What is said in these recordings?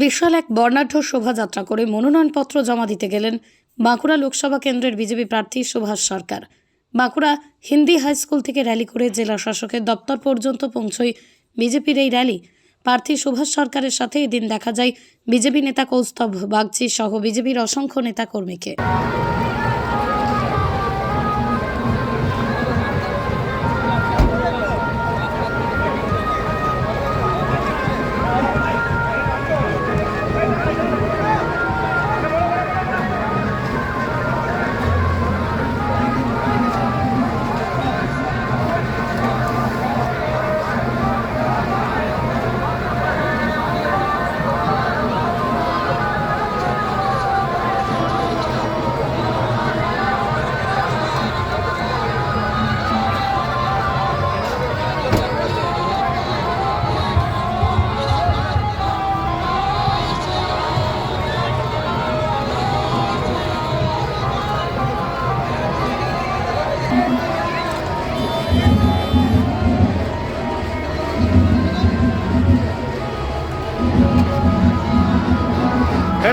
বিশাল এক বর্ণাঢ্য শোভাযাত্রা করে মনোনয়নপত্র জমা দিতে গেলেন বাঁকুড়া লোকসভা কেন্দ্রের বিজেপি প্রার্থী সুভাষ সরকার। বাঁকুড়া হিন্দি হাই স্কুল থেকে র্যালি করে জেলা শাসকের দপ্তর পর্যন্ত পৌঁছয় বিজেপির এই র্যালি। প্রার্থী সুভাষ সরকারের সাথে এদিন দেখা যায় বিজেপি নেতা কৌস্তভ বাগচি সহ বিজেপির অসংখ্য নেতাকর্মীকে।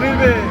가는데.